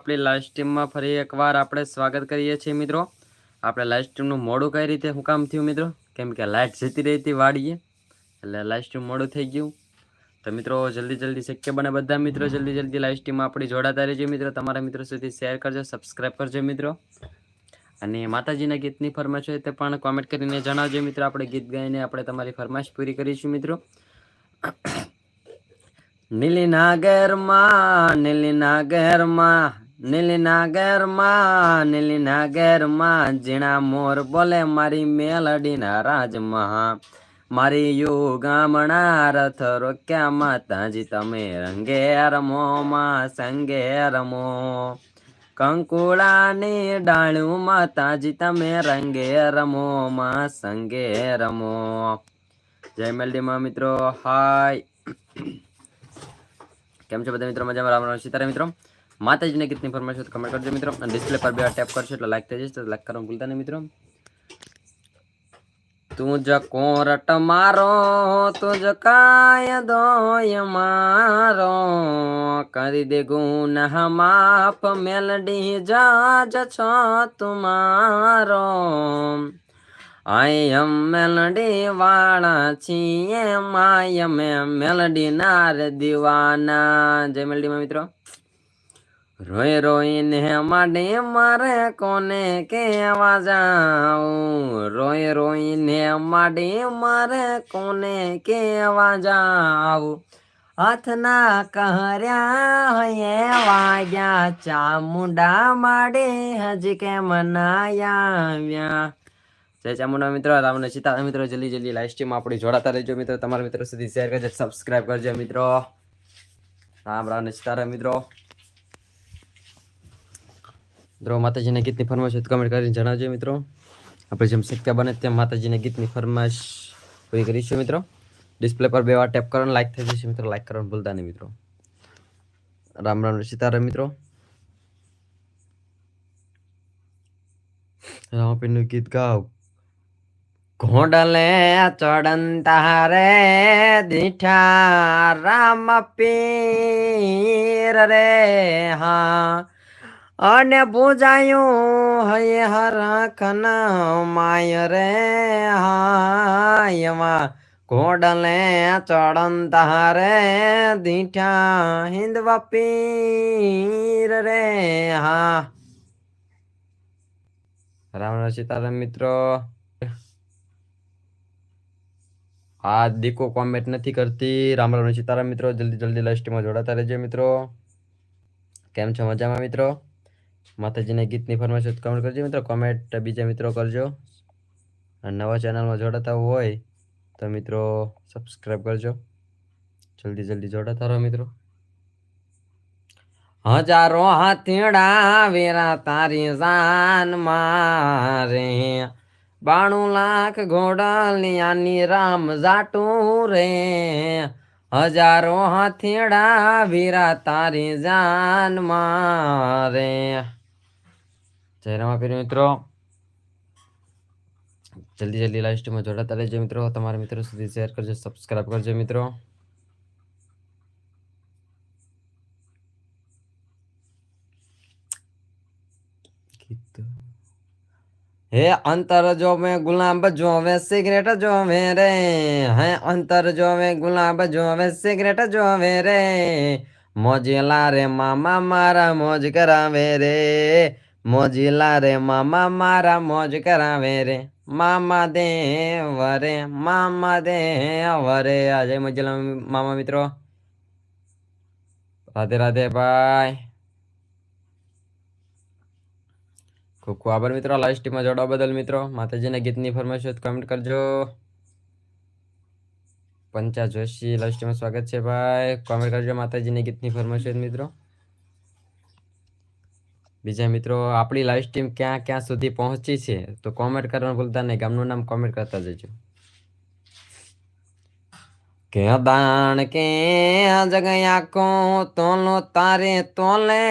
આપણી લાઈવ સ્ટ્રીમમાં ફરી એકવાર આપણે સ્વાગત કરીએ છીએ મિત્રો. આપણે લાઈવ સ્ટ્રીમનું મોડું કઈ રીતે હું કામ થયું મિત્રો? કેમ કે લાઇટ જતી રહી હતી વાડીએ, એટલે લાઈવ સ્ટ્રીમ મોડું થઈ ગયું. તો મિત્રો, જલ્દી જલ્દી શક્ય બને બધા મિત્રો, જલ્દી જલ્દી લાઈવ સ્ટ્રીમમાં આપણી જોડાતા રહેજો મિત્રો. તમારા મિત્રો સુધી શેર કરજો સબસ્ક્રાઈબ કરજો મિત્રો. અને માતાજીના ગીતની ફરમાશ હોય તે પણ કોમેન્ટ કરીને જણાવજો મિત્રો. આપણે ગીત ગાઈને આપણે તમારી ફરમાશ પૂરી કરીશું મિત્રો. નીલીના ઘેરમાં નીલીના ઘેરમાં નીલીના ઘેરમાં નીલીના ઘેરમાં ઝીણા મોર બોલે મારી મેલડીના રાજમાં. મારી યુગામણા રથ રોક્યા માતાજી, તમે રંગે રમો, માં સંગે રમો. કંકુળાની ડાળું માતાજી, તમે રંગે રમો, માં સંગે રમો. જય મેલડીમાં મિત્રો, હાય. કેમ છો બધા મિત્રો? મજામાં? રામ રામ સીતારા મિત્રો. માતાજીને ગીતની ફરમાઈશ તો કમેન્ટ કરજો મિત્રો અને ડિસ્પ્લે પર બે ટેપ કરશો એટલે લાઈક થઈ જશે તો લાઈક કરવાનું ભૂલતા નહીં મિત્રો તું જ કોરટ મારો તું જ કાય દોય મારો કરી દે ગુનાહ માફ મેલડી જાજ છો તુમારો આય મેલડી વાળા છીએ માય મે મેલડી નાર દીવાના જય મેલડીમાં મિત્રો રોય રોઈને માટે મારે કોને કેવા જાઉં રોય રોઈને માટે મારે કોને કેવા જાઉં હાથના કર્યા હયે વાગ્યા ચામુંડા માડે હજી કેમ નાયા જય ચામુંડા મિત્રો રામને સીતા મિત્રો જલ્દી જલ્દી લાઈવ સ્ટ્રીમ આપણી જોડાતા રહેજો મિત્રો તમારા મિત્રો સુધી શેર કરજો સબસ્ક્રાઇબ કરજો મિત્રો રામ રામ ને સીતારામ મિત્રો મિત્રો માતાજીના ગીતની ફરમાશ કમેન્ટ કરીને જણાવજો મિત્રો આપણે જેમ શક્ય બને તેમ માતાજીના ગીતની ફરમાશ પૂરી કરીશું મિત્રો ડિસ્પ્લે પર બે વાર ટેપ કરવાનું લાઈક થઈ જશે મિત્રો લાઈક કરવાનું ભૂલતા નહીં મિત્રો રામ રામ સીતારામ મિત્રો રામપીરનું ગીત ગાવ ઘોડલે ચડંતા રે દીઠા રામ પીર રે હા અને પૂજાયું હય હરખન માય રે હા એમાં ઘોડલે ચડન તારે દીઠા હિંદવા પીર રે હા. રામ સીતારામ મિત્રો. આ દીકો કોમેન્ટ નથી કરતી. રામ રામ સીતારામ મિત્રો. જલ્દી જલ્દી લાસ્ટમાં જોડાતા રહેજો મિત્રો. કેમ છો મજામાં મિત્રો? માતાજીને ગીતની ફરમાઈશ કમેન્ટ કરજો મિત્રો. કોમેન્ટ બીજા મિત્રો કરજો. અને નવા ચેનલમાં જોડાતા હોય તો મિત્રો સબસ્ક્રાઈબ કરજો. જલ્દી જલ્દી જોડાતા રહો મિત્રો. હજારો હાથીડા વેરા તારી જાન મારે. બાણું લાખ ઘોડલિયાની રામ જાટું રે. હજારો હાથીડા વીરા તારી જાન મારે. જય રામાપીર મિત્રો જલ્દી જલ્દી લાઈવ સ્ટ્રીમમાં જોડાતા રહેજો મિત્રો તમારા મિત્રો સુધી શેર કરજો સબસ્ક્રાઈબ કરજો મિત્રો હે અંતર જોવે ગુલાબ જોવે સિગરેટ જોવે રે હે અંતર જોવે ગુલાબ જોવે સિગરેટ જોવે રે મોજીલા રે મામા મારા મોજ કરાવે રે મોજીલા રે મામા મારા મોજ કરાવે રે મામા દેવ રે મામા દેવ રે આજે મોજીલા મામા મિત્રો રાધે રાધે ભાઈ ખૂબ ખૂબ આભાર મિત્રો લાઈવ સ્ટ્રીમમાં જોડવા બદલ મિત્રો માતાજીના ગીતની ફરમાઈશ કમેન્ટ કરજો પંચા જોશી લાઈવ સ્ટ્રીમમાં સ્વાગત છે ભાઈ કોમેન્ટ કરજો માતાજીની ગીતની ફરમાઈશ મિત્રો બીજા મિત્રો, આપણી લાઈવ સ્ટ્રીમ ક્યાં ક્યાં સુધી પહોંચી છે, તો કોમેન્ટ કરવાનું ભૂલતા નહીં. ગામનું નામ કોમેન્ટ કરતા જજો. કે દાણ કે જગયા કો તોલો તારે તોલે,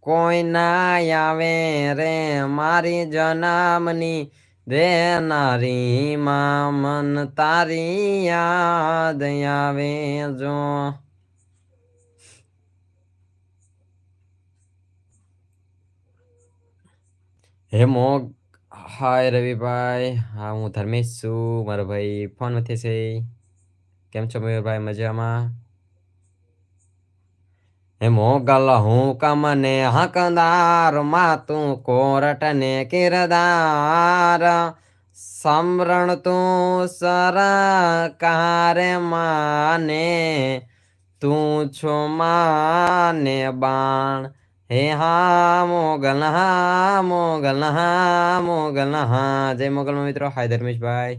કોઈ ના આવે રે મારી જનામની. દેનારી માં મન તારી યાદ આવે જો. હે મોગ, હાય રવિભાઈ, હા હું ધર્મેશ છું, મારો ભાઈ ફોન નથી છે કેમ છો મયુરભાઈ મજામાં? હે મોગલ હું કમને હકદારમાં તું કોરટ ને કિરદાર. સમરણ તું સરકાર માને, તું છો માને બાણ. હે હા મોગલ હા મોગલ હા મોગલ હા જય મોગલમાં મિત્રો હાય ધર્મેશભાઈ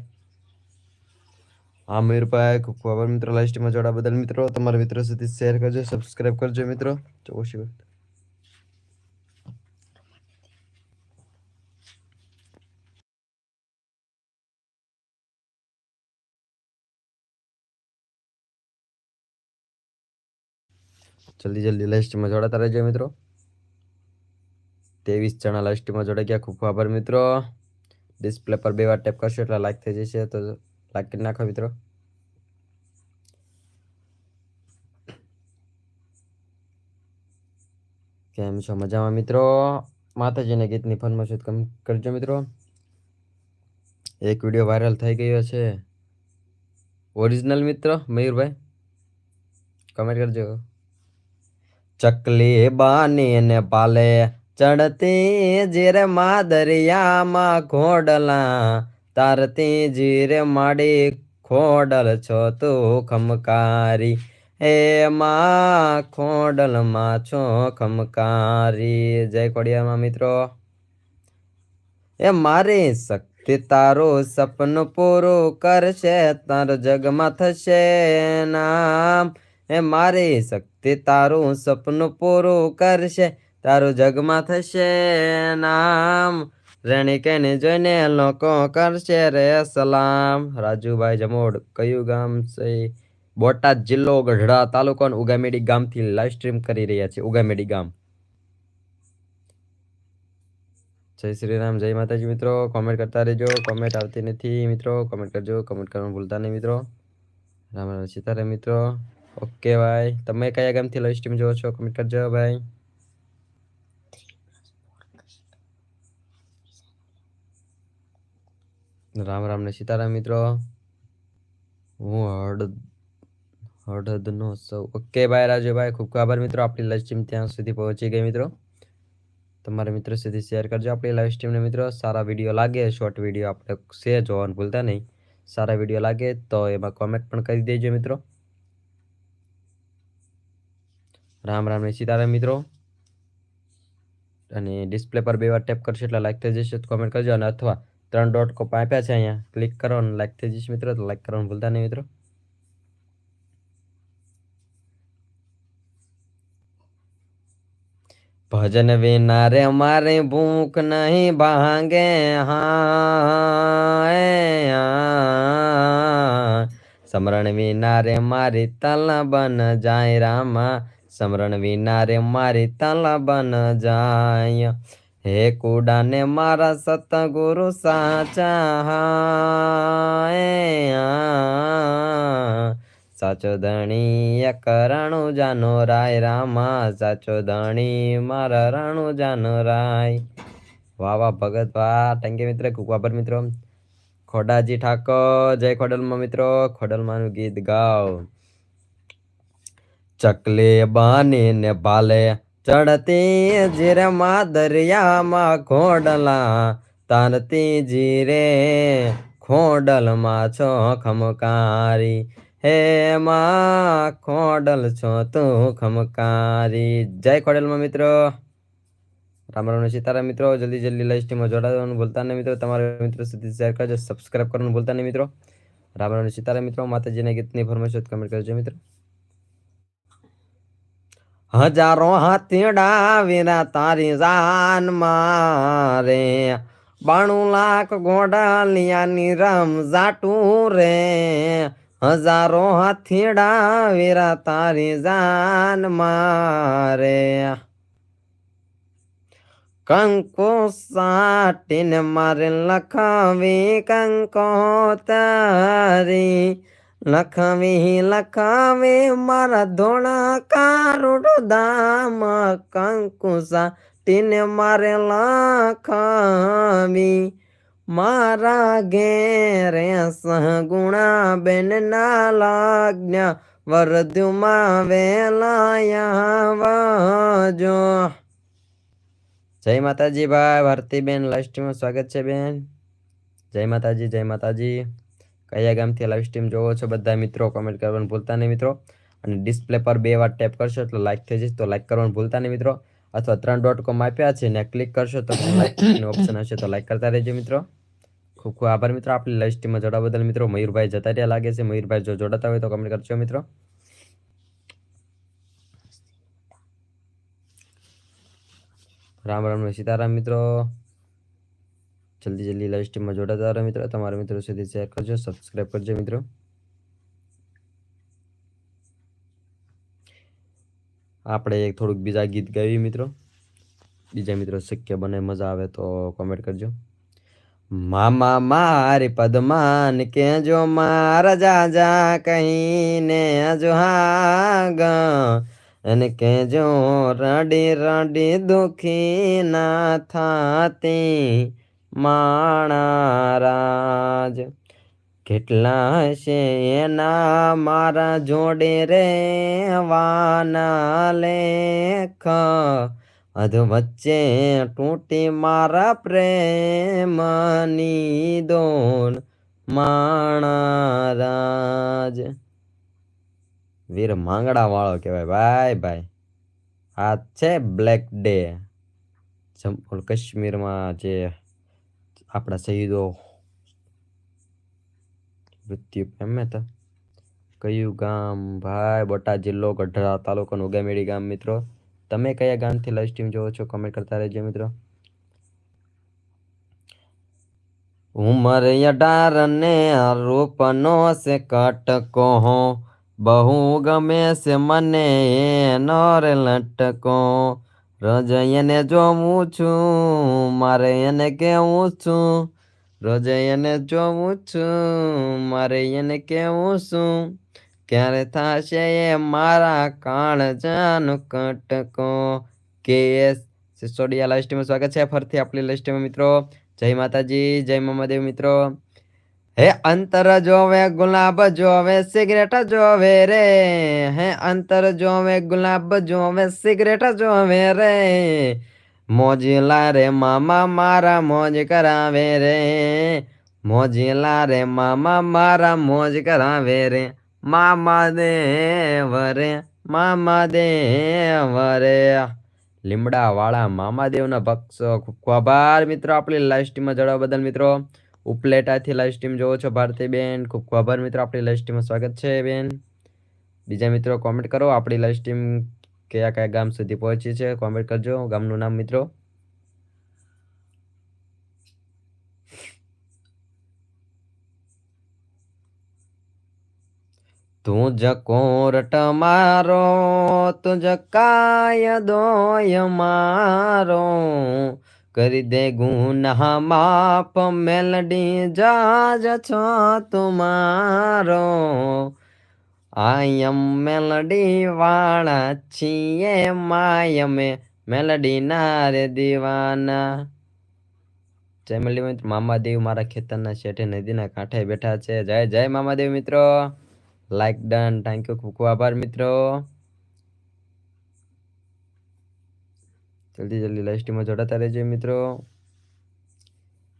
હા મયુરભાઈ ખૂબ ખૂબ આભાર મિત્રો લાઈવ સ્ટ્રીમમાં જોડા બદલ મિત્રો તમારા મિત્રો સુધી શેર કરજો સબસ્ક્રાઇબ કરજો મિત્રો ચોશી જલ્દી જલ્દી લાઈવ સ્ટ્રીમમાં જોડાતા રહેજો મિત્રો ત્રેવીસ જણા લાસ્ટમાં જોડાઈ ગયા. ખૂબ આભાર મિત્રો. ડિસ્પ્લે પર બે વાર ટેપ કરશો એટલે લાઈક થઈ જશે. તો લાઈક કરી નાખો મિત્રો. કેમ છો? મજામાં મિત્રો? માતાજીના ગીતની ફરમાશત કમ કરજો મિત્રો. એક વીડિયો વાયરલ થઈ ગયો છે. ઓરિજિનલ મિત્રો મયુરભાઈ કમેન્ટ કરજો. ચકલી બાની ને પાલે ચડતી જીરે મા દરિયામાં ઘોડલા, તારતી જીરે માડી ખોડલ છો તું ખમકારી. હે માં ખોડલમાં છો ખમકારી. જય ખોડિયામાં મિત્રો. એ મારી શક્તિ તારું સપનું પૂરું કરશે, તાર જગમાં થશે નામ. એ મારી શક્તિ તારું સપનું પૂરું કરશે તારું જગમાં થશે નામ. રેણીકેને જોઈને લોકો કરશે રે સલામ. રાજુભાઈ જમોડ કયું ગામ છે? બોટાદ જિલ્લો ગઢડા તાલુકો ઉગામેડી ગામથી લાઈવ સ્ટ્રીમ કરી રહ્યા છે. ઉગામેડી ગામ. જય શ્રી રામ, જય માતાજી મિત્રો. કોમેન્ટ કરતા રહેજો. કોમેન્ટ આવતી નથી મિત્રો. કોમેન્ટ કરજો. કોમેન્ટ કરવાનું ભૂલતા નહીં મિત્રો. રામ રામ સીતારામ મિત્રો. ઓકે ભાઈ. તમે કયા ગામથી લાઈવ સ્ટ્રીમ જોવો છો? કોમેન્ટ કરજો ભાઈ. રામ રામ ને સીતારામ મિત્રો. હું હળદ હળદનો સૌ. ઓકે ભાઈ રાજુભાઈ. ખૂબ ખૂબ આભાર મિત્રો. આપણી લાઈવ સ્ટ્રીમ ત્યાં સુધી પહોંચી ગઈ મિત્રો. તમારા મિત્રો સુધી શેર કરજો આપણી લાઈવ સ્ટ્રીમને મિત્રો. સારા વીડિયો લાગે શોર્ટ વીડિયો આપણે શેર જોવાનું ભૂલતા નહીં. સારા વીડિયો લાગે તો એમાં કોમેન્ટ પણ કરી દેજો મિત્રો. રામ રામ ને સીતારામ મિત્રો. અને ડિસ્પ્લે પર બે વાર ટેપ કરશો એટલે લાઈક થઈ જશે કોમેન્ટ કરજો અને અથવા ત્રણ ડોટ કોપ આપ્યા છે અહીંયા ક્લિક કરો અને લાઈક થઈ જશે મિત્રો તો લાઈક કરવાનું ભૂલતા નહીં મિત્રો ભજન વિના રે મારે ભૂખ નહીં ભાંગે હા સમરણ વિના રે મારી તલ બન જાય રામા સમરણ વિના રે મારી તલ બન જાય હે કુડાને મારા સતગુરુ સાચા સાચો ધણી રાણુ જાનો રાય, રામા, સાચો ધણી મારા રણુ જાનો રાય. વાહ વાહ, ભગત, વાહ, ટંકે મિત્ર આભાર મિત્રો. ખોડાજી ઠાકોર, જય ખોડલમાં મિત્રો, ખોડલમાંનું ગીત ગાઓ. ચકલે બાની ને ભાલે ચડતી જીરમાં દરિયામાં ખોડલા તારતી જીરે ખોડલમાં છો ખમકારી હે માં ખોડલ છો તું ખમકારી જય ખોડલમાં મિત્રો રામ રામ સીતારામ મિત્રો જલ્દી જલ્દી લાઈવ સ્ટ્રીમમાં જોડાવાનું ભૂલતા નહીં મિત્રો તમારા મિત્રો સુધી શેર કરજો સબસ્ક્રાઇબ કરવાનું ભૂલતા નહીં મિત્રો રામ રામ સીતારામ મિત્રો માતાજીના ગીતની ફરમાઈશ કમેન્ટ કરજો મિત્રો હજારો હાથીડા વિના તારી જાન મારે. બાણું લાખ ઘોડાલિયાની રમ જાટું રે. હજારો હાથીડા વીરા, તારી જાન મારે. કંકો સાટીને મારે લખાવી કંકો તારી લખવી, લખાવે મારા ધોળા કારુડ દામ કંકુસા તીને મારે લખાવી. મારા ઘેરે સહગુણા બેન ના લાગ્યા વરદ્યુમાં વેલાયાવાજો. જય માતાજી ભાઈ, ભારતીબેન લાસ્ટમાં સ્વાગત છે બેન. જય માતાજી જય માતાજી. કયા ગામથી લાઈવ સ્ટ્રીમ જોવો છો બધા મિત્રો કોમેન્ટ કરવાનું ભૂલતા નહીં મિત્રો. અને ડિસ્પ્લે પર બે વાર ટેપ કરશો એટલે લાઈક થઈ જશે, તો લાઈક કરવાનું ભૂલતા નહીં મિત્રો. અથવા ત્રણ ડોટ કોમ આપ્યા છે ને ક્લિક કરશો તો ઓપ્શન હશે તો લાઈક કરતા રહેજો મિત્રો. ખૂબ ખૂબ આભાર મિત્રો, આપણી લાઈવ સ્ટ્રીમમાં જોડાવા બદલ મિત્રો. મયુરભાઈ જતા રહ્યા લાગે છે, મયુરભાઈ જો જોડાતા હોય તો કમેન્ટ કરજો મિત્રો. રામ રામ સીતારામ મિત્રો. જલ્દી જલ્દી લાઈવ સ્ટ્રીમમાં જોડાતા રહો મિત્રો તમારા મિત્રો સુધી શેર કરજો સબસ્ક્રાઈબ કરજો મિત્રો આપણે એક થોડુંક બીજા ગીત ગાવી મિત્રો બીજા મિત્રો શક્ય બને મજા આવે તો કોમેન્ટ કરજો મામા મારી પદમાન કેજો મારા જાજા કહીને જો હાગ અને કેજો રડી રડી દુખી ના થાતી માણારાજ. કેટલા છે એના મારા જોડે રે વાના લેખ? અધ વચ્ચે તૂટી મારા પ્રેમની દોન માણારાજ. વીર માંગડા વાળો કહેવાય. ભાઈ ભાઈ, આ છે બ્લેક ડે. જમ્મુ કાશ્મીરમાં જે આપણા શહીદો મૃત્યુ પામે તો કયું ગામ ભાઈ બોટાદ જિલ્લો ગઢડા તાલુકાનું ઉગામેડી ગામ મિત્રો તમે કયા ગામથી લાઈવ સ્ટ્રીમ જોવો છો કમેન્ટ કરતા રહેજો મિત્રો ઉમર અઢાર ને રૂપનો છે કટકો બહુ ગમે છે મને એનો રે લટકો રોજ એને જોઉં છું મારે એને કેવું છું? રોજ એને જોઉં છું મારે એને કેવું છું? ક્યારે થશે એ મારા કાણ જાનો કટકો? કે એસ સિસોડિયા લાઈવ સ્ટ્રીમમાં સ્વાગત છે ફરીથી આપણી લાઈવ સ્ટ્રીમમાં મિત્રો. જય માતાજી, જય મામાદેવ મિત્રો. હે અંતર જોવે ગુલાબ જોવે, સિગરેટ જોવે રે. હે અંતર જોવે ગુલાબ જોવે, સિગરેટ જોવે રે. મોજીલા રે મામા મારા મોજ કરાવે રે. મોજીલા રે મામા મારા મોજ કરાવે રે. મામા દેવ રે, મામા દેવ રે. લીમડા વાળા મામાદેવના ભક્ષો ખૂબ ખૂબ આભાર મિત્રો આપણી લાઈવ સ્ટ્રીમમાં જોડાવા બદલ મિત્રો. ઉપલેટાથી લાઈવ સ્ટ્રીમ જોવો છો ભારતી ખૂબ ખૂબ આભાર મિત્રો, આપણી લાઈવ સ્ટ્રીમમાં સ્વાગત છે બેન. બીજા મિત્રો કોમેન્ટ કરો, આપણી લાઈવ સ્ટ્રીમ કયા કયા ગામ સુધી પહોંચી છે કોમેન્ટ કરજો, ગામનું નામ મિત્રો. તુજ કોરટ મારો તુજ કાયદોય મારો. કરી દે ગુના માપ, મેલડી જાજ છો તુમારો. આયમ મેલડી વાળા છીએ, માયમે મેલડી ના રે દીવાના. જય મલ્લી મિત્ર, મામાદેવ મારા ખેતરના શેઠે નદીના કાંઠે બેઠા છે. જય જય મામાદેવ મિત્રો. લાઈક ડન થેન્ક યુ ખૂબ ખૂબ આભાર મિત્રો. જલ્દી જલ્દી લાઈવ સ્ટ્રીમમાં જોડાતા રહેજો મિત્રો.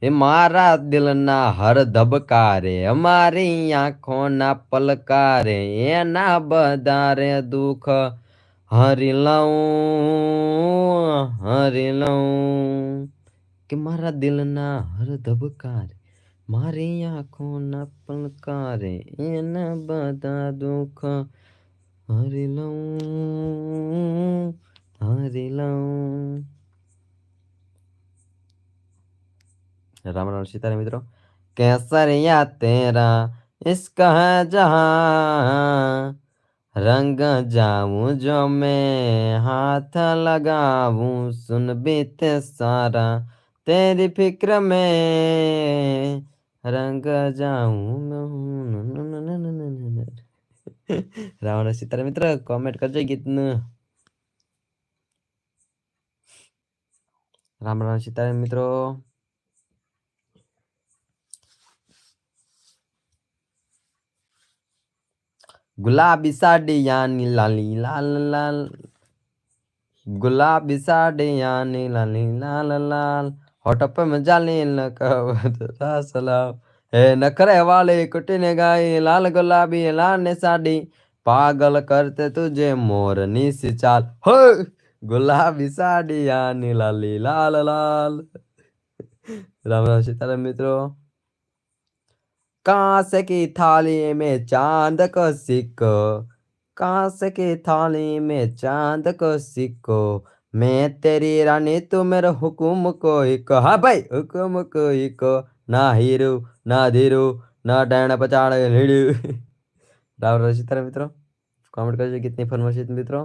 એ મારા દિલના હર ધબકારે, અમારી આંખોના પલકારે, એના બધારે દુઃખ હરી લઉં હરી લઉં. કે મારા દિલના હર ધબકારે, મારી આંખોના પલકારે, એના બધા દુઃખ હરી લઉં. हारे राम राम सीता मित्रों केसरिया तेरा इसका जहाँ रंग जाऊँ जो मैं हाथ लगाऊँ सुन बीत सारा तेरी फ़िक्र में रंग जाऊँ रावण सीता मित्र कमेंट कर जाए कितना રામ રામ સીતારામ મિત્રો ગુલાબી સાડિયાની લાલી લાલ લાલ ગુલાબી સાડિયાની લાલી લાલ લાલ હોઠ पे મજાલી લકવ સલામ હે નખરે વાલે કુટીને ગાય લાલ ગુલાબી લાલ ને સાડી પાગલ કરતે તુજે મોરની સી ચાલ હો ગુલાબી સાડિયાની લાલી લાલ લાલ રામ રામ સીતારામ મિત્રો कांस की थाली में चांद को सिक्को कांस की थाली में चांद को सिक्को मैं तेरी रानी तू मेरा हुकुम कोई को हाँ भाई हुकुम कोई को ના હીરું ના ધીરું ના ડાયણા પચાડ લીડ્યું રામ રામ સીતારામ મિત્રો કોમેન્ટ કરજો કિતની ફરમાશ છે મિત્રો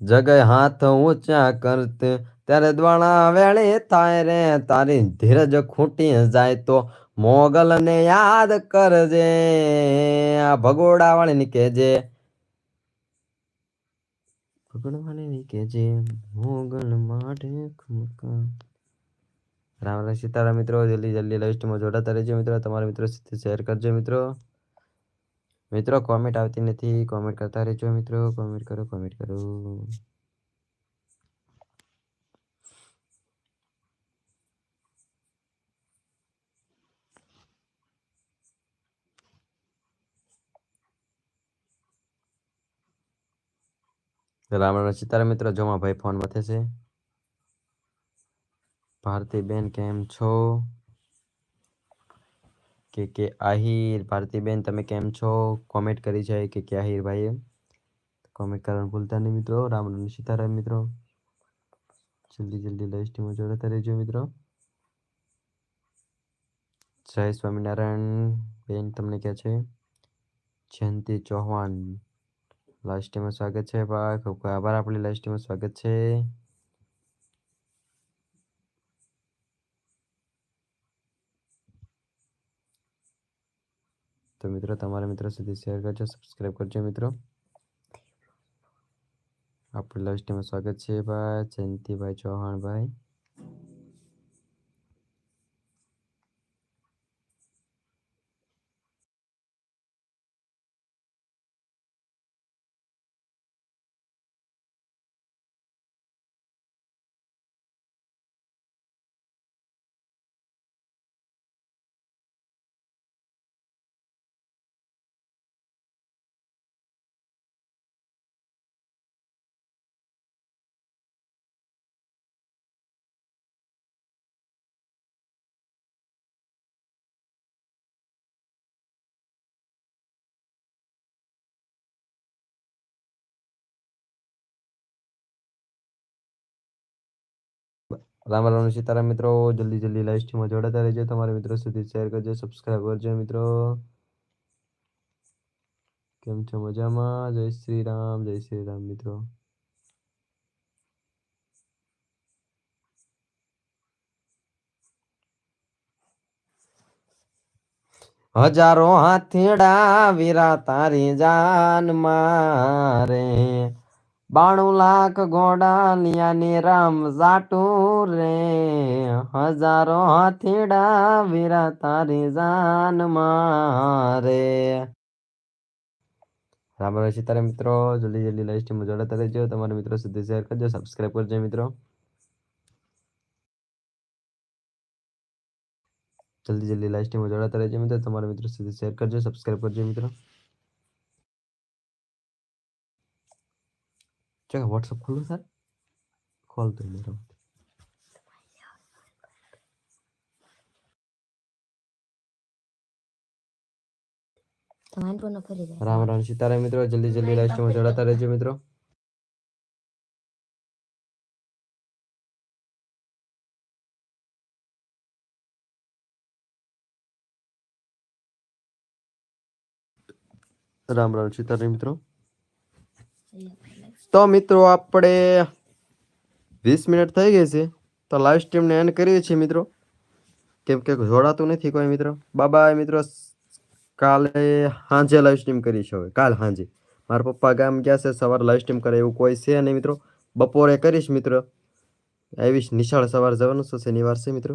જગય હાથ ઊંચા કરત, ત્યારે દ્વાણા વેળે થાય રે, તારી ધીરજ ખૂટી જાય તો મોગલ ને યાદ કરજે, આ ભગોડા વાળી ની કેજે ભગોડા વાળી ની કેજે મોગલ માટે રામ રામ સીતારામ મિત્રો, જલ્દી જલ્દી લાઈસ્ટમાં જોડાતા રહેજો મિત્રો, તમારા મિત્રો સાથે શેર કરજો મિત્રો. મિત્રો કોમેન્ટ આવતી નથી કોમેન્ટ કરતા રહેજો મિત્રો કોમેન્ટ કરો કોમેન્ટ કરો રામ રામ સીતારામ મિત્રો જોમાં ભાઈ ફોન મથે છે ભારતીબેન કેમ છો કે કે આહિર, ભારતીબેન, તમે કેમ છો? કોમેન્ટ કરી છે કે કે આહિર ભાઈએ. કોમેન્ટ કરવાનું ભૂલતા નહીં મિત્રો. રામ રામ, સીતારામ મિત્રો. જલ્દી જલ્દી લાઈવ સ્ટ્રીમમાં જોડાતા રહેજો મિત્રો. જય સ્વામિનારાયણ. બેન, તમને ક્યાં છે? જયંતિ ચૌહાણ. લાઈવ સ્ટ્રીમમાં સ્વાગત છે ખૂબ આભાર. આપણી લાઈવ સ્ટ્રીમમાં સ્વાગત છે. તો મિત્રો, તમારા મિત્રો સુધી શેર કરજો સબસ્ક્રાઈબ કરજો મિત્રો. આપણી લાઈવ સ્ટ્રીમમાં સ્વાગત છે ભાઈ. જયંતિભાઈ ચૌહાણ રામ રામ સીતારામ મિત્રો જલ્દી જલ્દી લાઈવ સ્ટ્રીમમાં જોડાતા રહેજો તમારા મિત્રો સુધી શેર કરજો સબસ્ક્રાઈબ કરજો મિત્રો કેમ છો મજામાં જય શ્રી રામ જય શ્રી રામ મિત્રો હજારો હાથીડા વીરા તારી જાન મારે બાણું લાખ ઘોડાલિયાની રામ જાટું રે હજારો હાથીડા વીરા તારી જાન મારે રામ રામ સીતારામ મિત્રો જલ્દી જલ્દી લાઈવ સ્ટ્રીમમાં જોડાતા રહેજો તમારા મિત્રો સુધી શેર કરજો સબસ્ક્રાઈબ કરજો મિત્રો જલ્દી જલ્દી લાઈવ સ્ટ્રીમમાં જોડાતા રહેજો મિત્રો તમારા મિત્રો સુધી શેર કરજો સબસ્ક્રાઈબ કરજો મિત્રો ચાલો વોટ્સઅપ ખોલો સર ખોલ તો મેરો તમારે પણ ફરી જાય રામ રામ સીતારામ મિત્રો જલ્દી જલ્દી લાઈવ સ્ટ્રીમમાં જોડાતા રહેજો મિત્રો રામ રામ સીતારામ મિત્રો તો મિત્રો આપણે વીસ મિનિટ થઈ ગઈ છે. તો લાઈવ સ્ટ્રીમને એન્ડ કરીએ છીએ મિત્રો. કેમ કે જોડાતું નથી કોઈ મિત્રો. બાબા મિત્રો કાલે સાંજે લાઈવ સ્ટ્રીમ કરીશું હવે. કાલ સાંજે મારા પપ્પા ગામ ગયા છે, સવારે લાઈવ સ્ટ્રીમ કરે એવું કોઈ છે નહીં મિત્રો. બપોરે કરીશ મિત્રો. આવીશ, નિશાળ સવારે જવાનું છે, શનિવાર છે મિત્રો.